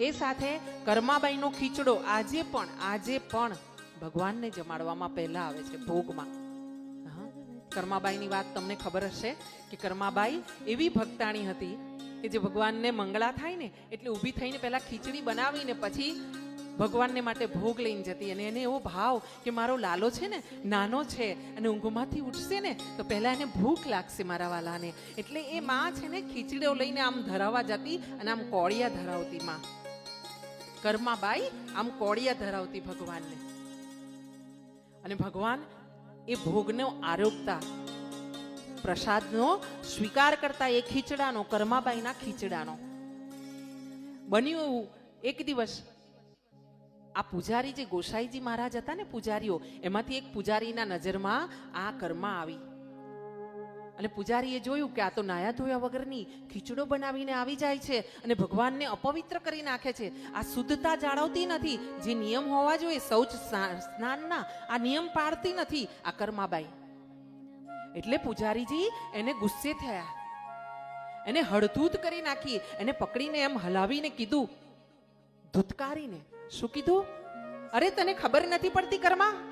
એ સાથે કર્માબાઈનો ખીચડો આજે પણ આજે પણ ભગવાનને જમાડવામાં પહેલા આવે છે ભોગમાં. કર્માબાઈની વાત તમને ખબર હશે કે કર્માબાઈ એવી ભક્તાણી હતી કે જે ભગવાનને મંગળા થાય ને, એટલે ઊભી થઈને પહેલાં ખીચડી બનાવીને પછી ભગવાનને માટે ભોગ લઈને જતી. અને એને એવો ભાવ કે મારો લાલો છે ને, નાનો છે અને ઊંઘમાંથી ઉઠશે ને, તો પહેલાં એને ભૂખ લાગશે મારા વાલાને. એટલે એ માં છે ને ખીચડીઓ લઈને આમ ધરાવવા જતી અને આમ કોળિયા ધરાવતી માં. કર્માબાઈ આમ કોળિયા ધરાવતી ભગવાનને. અને ભગવાન એ ભોગનો આરોગતા પ્રસાદનો સ્વીકાર કરતા એ ખીચડાનો, કર્માબાઈના ખીચડાનો. બન્યું એવું એક દિવસ આ પૂજારી જે ગોસાઈજી મહારાજ હતા ને પૂજારીઓ, એમાંથી એક પૂજારીના નજરમાં આ કર્મા આવી. અને પૂજારીએ જોયું કે આ તો નાયા ધોયા વગરની ખીચડો બનાવીને આવી જાય છે અને ભગવાનને અપવિત્ર કરી નાખે છે. આ શુદ્ધતા જાળવતી નથી. જે નિયમ હોવા જોઈએ શૌચ સ્ના- સ્નાનના આ નિયમ પાળતી નથી. આ કર્માબાઈ. એટલે પૂજારીજી એને ગુસ્સે થયા. એને હળધૂત કરી નાખી. એને પકડીને એમ હલાવીને કીધું, ધૂતકારીને. શું કીધું? અરે, તને ખબર નથી પડતી કર્મા?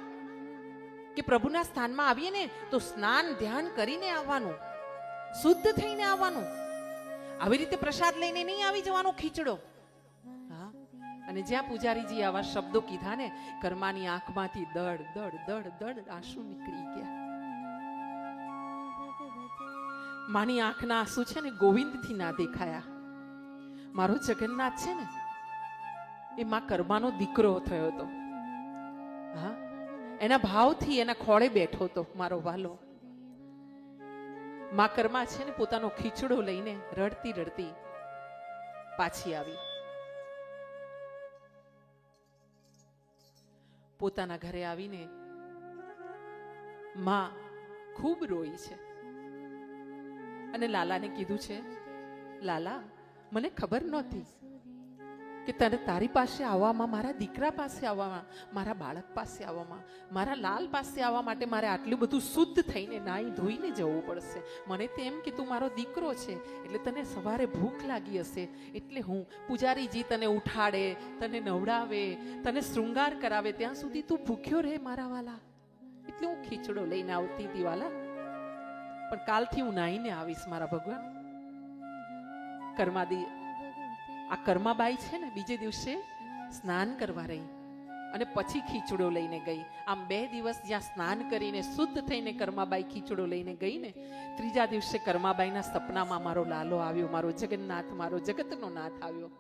કે પ્રભુના સ્થાનમાં આવીએ ને તો સ્નાન, ધ્યાન કરીને આવવાનું. શુદ્ધ થઈને આવવાનું. આવી રીતે પ્રસાદ લઈને નહીં આવી જવાનો ખીચડો. હા? અને જ્યાં પૂજારીજી આવા શબ્દો કીધા ને, કર્માની આંખમાંથી દડ દડ દડ દડ આંસુ નીકળી ગયા. માની આંખના આંસુ છે ને ગોવિંદથી ના દેખાયા. મારો જગન્નાથ છે ને એ માં કર્માનો દીકરો થયો હતો. હા? એના ભાવથી એના ખોળે બેઠો હતો મારો વાલો. મા કર્મા છે ને પોતાનો ખીચડો લઈને રડતી રડતી પાછી આવી. પોતાના ઘરે આવીને માં ખૂબ રોઈ છે. અને લાલાને કીધું છે, લાલા, મને ખબર નહોતી કે તને તારી પાસે આવવામાં, મારા દીકરા પાસે આવવામાં, મારા બાળક પાસે આવવામાં, મારા લાલ પાસે આવવા માટે મારે આટલું બધું શુદ્ધ થઈને નાહી ધોઈને જવું પડશે. મને તેમ કે તું મારો દીકરો છે, એટલે તને સવારે ભૂખ લાગી હશે. એટલે હું પૂજારીજી તને ઉઠાડે, તને નવડાવે, તને શૃંગાર કરાવે. ત્યાં સુધી તું ભૂખ્યો રહે મારા વાલા. એટલે હું ખીચડો લઈને આવતી હતી વાલા. પણ કાલથી હું નાહીને આવીશ મારા ભગવાન. કર્માદી આ કર્માબાઈ છે ને, બીજે દિવસે સ્નાન કરવા રહી અને પછી ખીચડો લઈને ગઈ. આમ બે દિવસ જ્યાં સ્નાન કરીને શુદ્ધ થઈને કર્માબાઈ ખીચડો લઈને ગઈ ને ત્રીજા દિવસે કર્માબાઈના સપનામાં મારો લાલો આવ્યો, મારો જગન્નાથ, મારો જગતનો નાથ આવ્યો.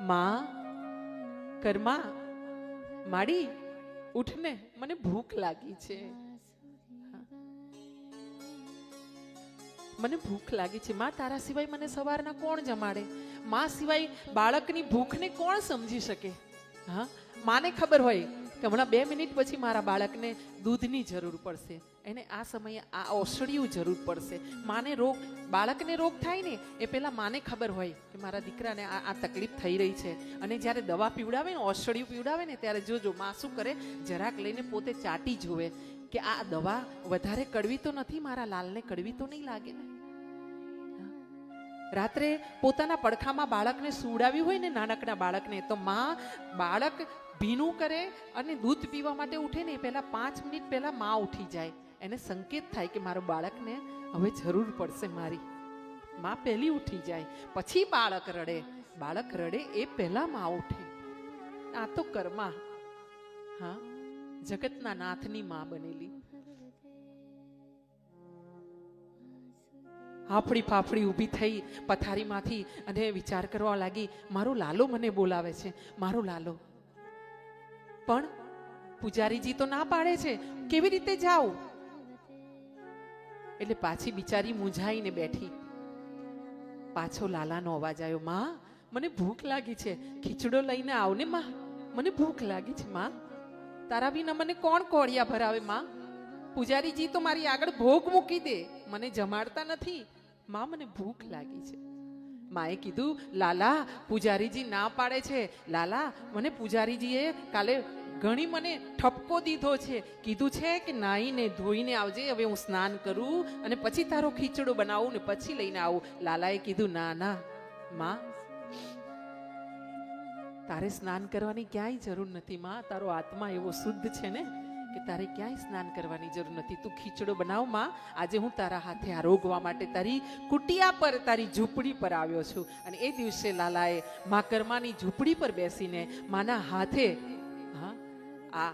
માં, કર્મા, માડી, ઉઠને, મને ભૂખ લાગી છે. મને ભૂખ લાગી છે. માં, તારા સિવાય મને સવારના કોણ જમાડે? માં સિવાય બાળકની ભૂખને કોણ સમજી શકે? હા? માને ખબર હોય કે હમણાં બે મિનિટ પછી મારા બાળકને દૂધની જરૂર પડશે. એને આ સમયે આ ઓસડિયું જરૂર પડશે. માને રોગ, બાળકને રોગ થાય ને, એ પહેલાં માને ખબર હોય કે મારા દીકરાને આ આ તકલીફ થઈ રહી છે. અને જ્યારે દવા પીવડાવે ને, ઓસડિયું પીવડાવે ને, ત્યારે જોજો માં શું કરે? જરાક લઈને પોતે ચાટી જોવે કે આ દવા વધારે કડવી તો નથી, મારા લાલને કડવી તો નહીં લાગે ને? રાત્રે પોતાના પડખામાં બાળકને સુવડાવ્યું હોય ને નાનકડા બાળકને, તો માં બાળક ભીનું કરે અને દૂધ પીવા માટે ઉઠે ને પહેલા પાંચ મિનિટ પહેલાં માં ઉઠી જાય. એને સંકેત થાય કે મારું બાળકને હવે જરૂર પડશે મારી. માં પહેલી ઉઠી જાય, પછી બાળક રડે. બાળક રડે એ પહેલાં માં ઉઠે. આ તો કર્મા. હા, જગતના નાથની માં બનેલી. હાફડી ફાફડી ઊભી થઈ પથારીમાંથી અને વિચાર કરવા લાગી, મારો લાલો મને બોલાવે છે, મારો લાલો. પણ પૂજારીજી તો ના પાડે છે, કેવી રીતે જાઉં એટલે પાછી બિચારી મૂંઝાઈને બેઠી. પાછો લાલાનો અવાજ આવ્યો, માં, મને ભૂખ લાગી છે, ખીચડો લઈને આવને માં. મને ભૂખ લાગી છે, માં. તારા વિના મને કોણ કોળિયા ભરાવે, માં? પૂજારીજી તો મારી આગળ ભોગ મૂકી દે. મને જમાડતા નથી. માં મને ભૂખ લાગી છે. માએ કીધું, લાલા, પૂજારીજી ના પાડે છે. લાલા, મને પૂજારીજીએ કાલે ઘણી મને ઠપકો દીધો છે. કીધું છે કે નાહીને ધોઈને આવજે, હવે હું સ્નાન કરું અને પછી તારો ખીચડો બનાવું ને પછી લઈને આવું. લાલાએ કીધું, ના ના, માં, તારે સ્નાન કરવાની ક્યાંય જરૂર નથી, માં. તારો આત્મા એવો શુદ્ધ છે ને. કે તારે ક્યાંય સ્નાન કરવાની જરૂર નથી. તું ખીચડો બનાવમાં. આજે હું તારા હાથે આરોગવા માટે તારી કુટિયા પર, તારી ઝૂંપડી પર આવ્યો છું. અને એ દિવસે લાલાએ મા કર્માની ઝૂંપડી પર બેસીને માના હાથે, હા, આ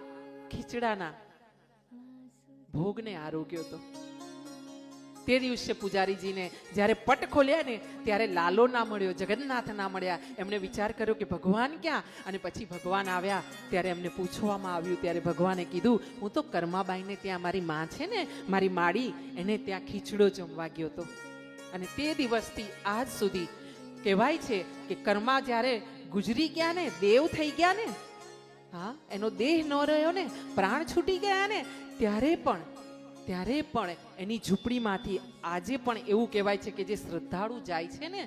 ખીચડાના ભોગને આરોગ્યો તો. તે દિવસે પૂજારીજીને જ્યારે પટ ખોલ્યા ને, ત્યારે લાલો ના મળ્યો, જગન્નાથ ના મળ્યા. એમણે વિચાર કર્યો કે ભગવાન ક્યાં? અને પછી ભગવાન આવ્યા, ત્યારે એમને પૂછવામાં આવ્યું, ત્યારે ભગવાને કીધું, હું તો કર્માબાઈને ત્યાં મારી માં છે ને, મારી માડી એને ત્યાં ખીચડો જમવા ગયો હતો અને તે દિવસથી આજ સુધી કહેવાય છે કે કર્મા જ્યારે ગુજરી ગયા ને, દેવ થઈ ગયા ને, હા, એનો દેહ ન રહ્યો ને, પ્રાણ છૂટી ગયા ને, ત્યારે પણ ત્યારે પણ એની ઝૂંપડીમાંથી આજે પણ એવું કહેવાય છે કે જે શ્રદ્ધાળુ જાય છે ને,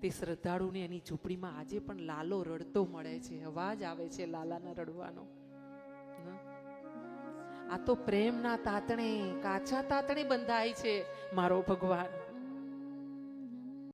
તે શ્રદ્ધાળુને એની ઝૂંપડીમાં આજે પણ લાલો રડતો મળે છે, અવાજ આવે છે લાલાના રડવાનો. આ તો પ્રેમના તાતણે, કાચા તાતણે બંધાય છે, મારો ભગવાન.